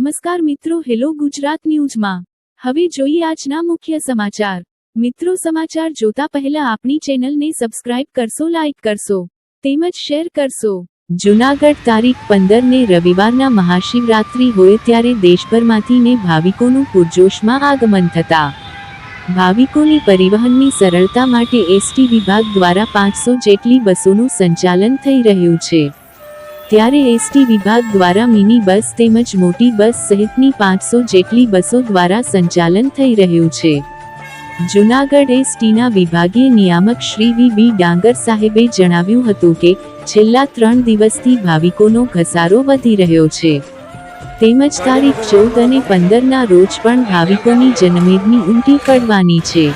નમસ્કાર મિત્રો, હેલો ગુજરાત ન્યૂઝમાં. હવે જોઈએ આજના મુખ્ય સમાચાર. મિત્રો, સમાચાર જોતા પહેલા આપણી ચેનલને સબસ્ક્રાઇબ કરશો, લાઇક કરશો, તેમજ શેર કરશો. જુનાગઢ તારીખ પંદર ને રવિવારના મહાશિવરાત્રી હોય ત્યારે દેશભરમાંથી ને ભાવિકોનું પૂરજોશમાં આગમન થતા. ભાવિકોની પરિવહનની સરળતા માટે એસટી વિભાગ દ્વારા પાંચસો જેટલી બસોનું સંચાલન થઈ રહ્યું છે. ત્યારે એસટી વિભાગ દ્વારા મિની બસ તેમજ મોટી બસ સહિતની પાંચસો જેટલી બસો દ્વારા સંચાલન થઈ રહ્યું છે. જુનાગઢ એસટીના વિભાગીય નિયામક શ્રી વી. બી. ડાંગર સાહેબે જણાવ્યું હતું કે, છેલ્લા ત્રણ દિવસથી ભાવિકોનો ઘસારો વધી રહ્યો છે. તેમજ તારીખ ચૌદ અને પંદરના રોજ પણ ભાવિકોની જનમેદની ઊંટી પડવાની છે.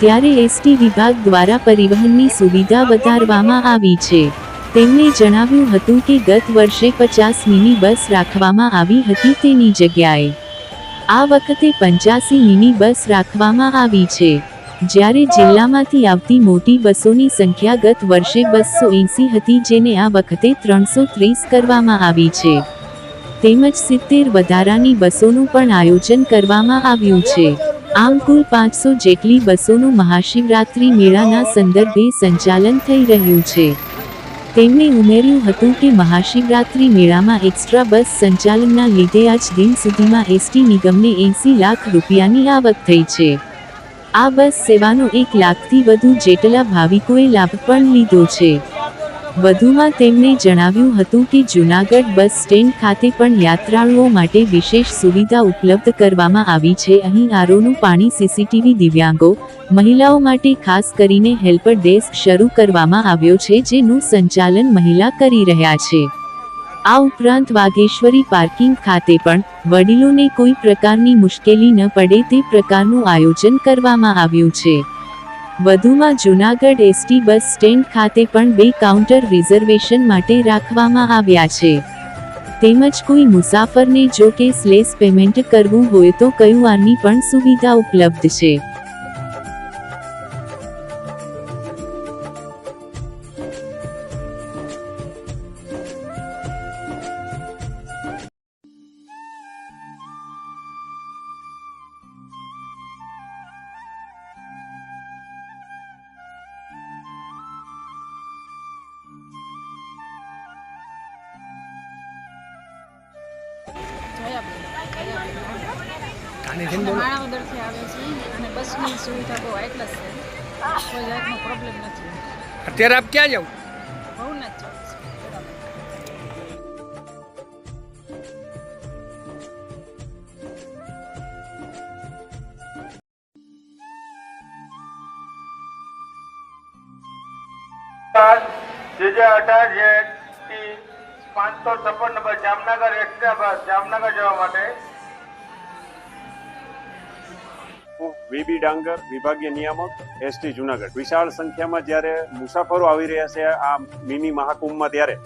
ત્યારે એસટી વિભાગ દ્વારા પરિવહનની સુવિધા વધારવામાં આવી છે. તેમણે જણાવ્યું હતું કે ગત વર્ષે પચાસ મિની બસ રાખવામાં આવી હતી તેની જગ્યાએ. આ વખતે પંચ્યાસી મિની બસ રાખવામાં આવી છે. જ્યારે જિલ્લામાંથી આવતી મોટી બસોની સંખ્યા ગત વર્ષે બસો એંસી હતી જેને આ વખતે ત્રણસો ત્રીસ કરવામાં આવી છે. તેમજ સિત્તેર વધારાની બસોનું પણ આયોજન કરવામાં આવ્યું છે. આમ કુલ પાંચસો જેટલી બસોનું મહાશિવરાત્રી મેળાના સંદર્ભે સંચાલન થઈ રહ્યું છે. તેમણે ઉમેર્યું હતું કે મહાશિવરાત્રી મેળામાં એક્સ્ટ્રા બસ સંચાલનના લીધે આજ દિન સુધીમાં એસટી નિગમને એંસી લાખ રૂપિયાની આવક થઈ છે. આ બસ સેવાનો એક લાખથી વધુ જેટલા ભાવિકોએ લાભ પણ લીધો છે. વધુમાં તેમણે જણાવ્યું હતું કે જૂનાગઢ બસ સ્ટેન્ડ ખાતે પણ યાત્રાળુઓ માટે વિશેષ સુવિધા ઉપલબ્ધ કરવામાં આવી છે. અહીં આરોનું પાણી સીસીટીવી દિવ્યાંગો, મહિલાઓ માટે ખાસ કરીને હેલ્પર ડેસ્ક શરૂ કરવામાં આવ્યો છે, જેનું સંચાલન મહિલા કરી રહ્યા છે. આ ઉપરાંત વાઘેશ્વરી પાર્કિંગ ખાતે પણ વડીલોને કોઈ પ્રકારની મુશ્કેલી ન પડે તે પ્રકારનું આયોજન કરવામાં આવ્યું છે. વધુમાં જૂનાગઢ એસટી બસ સ્ટેન્ડ ખાતે પણ બે કાઉન્ટર રિઝર્વેશન માટે રાખવામાં આવ્યા છે. તેમજ કોઈ મુસાફરને જો કે સ્લેસ પેમેન્ટ કરવું હોય તો કયું આની પણ સુવિધા ઉપલબ્ધ છે. માણાવદરથી આવે છે અને બસની સુવિધા બહુ એટલે જ છે. કોઈ જાતનો પ્રોબ્લેમ નથી. અત્યારે આપ ક્યાં જાવ ભવનાથ જવું છે જે અઢાર પાંચસો છપ્પન નંબર જામનગર એક્સ્ટ્રા જામનગર જવા માટે વીબી ડાંગર, વિભાગીય નિયામક, એસટી જુનાગઢ. વિશાળ સંખ્યામાં જ્યારે મુસાફરો આવી રહ્યા છે આ મિની મહાકુંભમાં ત્યારે,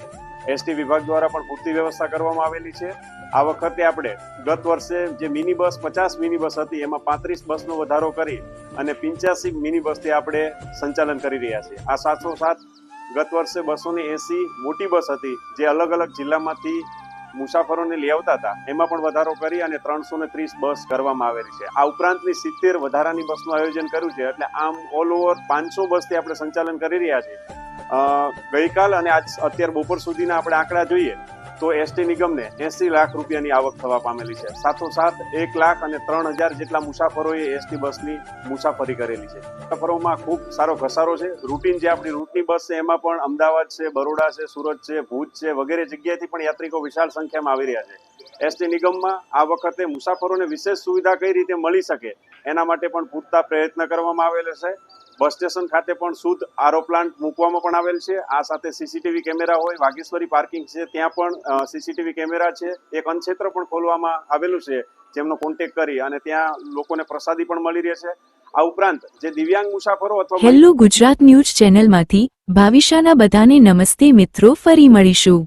એસટી વિભાગ દ્વારા પણ પૂરતી વ્યવસ્થા કરવામાં આવેલી છે. આ વખતે આપણે ગત વર્ષે જે મિની બસ પચાસ મિની બસ હતી, એમાં પાંત્રીસ બસનો વધારો કરી અને પિંચ્યાસી મિની બસથી આપણે સંચાલન કરી રહ્યા છીએ. આ સાથો સાથ ગત વર્ષે બસોની એસી મોટી બસ હતી, જે અલગ અલગ જિલ્લામાંથી મુસાફરોને લઈ આવતા હતા. એમાં પણ વધારો કરી અને ત્રણસો ને ત્રીસ બસ કરવામાં આવેલી છે. આ ઉપરાંતની સિત્તેર વધારાની બસનું આયોજન કર્યું છે. એટલે આમ ઓલ ઓવર પાંચસો બસથી આપણે સંચાલન કરી રહ્યા છીએ. ગઈકાલ અને આજ અત્યાર બપોર સુધીના આપણે આંકડા જોઈએ, તો એસટી નિગમને એસી લાખ રૂપિયાની આવક થવા પામેલી છે. સાથોસાથ એક લાખ અને ત્રણ હજાર જેટલા મુસાફરોએ એસટી બસની મુસાફરી કરેલી છે. મુસાફરોમાં ખૂબ સારો ઘસારો છે. રૂટીન જે આપણી રૂટની બસ છે, એમાં પણ અમદાવાદ છે, બરોડા છે, સુરત છે, ભુજ છે, વગેરે જગ્યાએથી પણ યાત્રિકો વિશાળ સંખ્યામાં આવી રહ્યા છે. એસટી નિગમમાં આ વખતે મુસાફરોને વિશેષ સુવિધા કઈ રીતે મળી શકે, એના માટે પણ પૂરતા પ્રયત્ન કરવામાં આવેલો છે. બસ સ્ટેશન ખાતે પણ શુદ્ધ આરો પ્લાન્ટ મૂકવામાં પણ આવેલ છે. આ સાથે સીસીટીવી કેમેરા હોય, વાઘેશ્વરી પાર્કિંગ છે, ત્યાં પણ સીસીટીવી કેમેરા છે. એક અનક્ષેત્ર પણ ખોલવામાં આવેલું છે, જેમનો કોન્ટેક કરી અને ત્યાં લોકોને પ્રસાદી પણ મળી રહે છે. આ ઉપરાંત જે દિવ્યાંગ મુસાફરો અથવા હેલો ગુજરાત ન્યૂઝ ચેનલમાંથી ભાવિશાના બધાને નમસ્તે મિત્રો, ફરી મળીશું.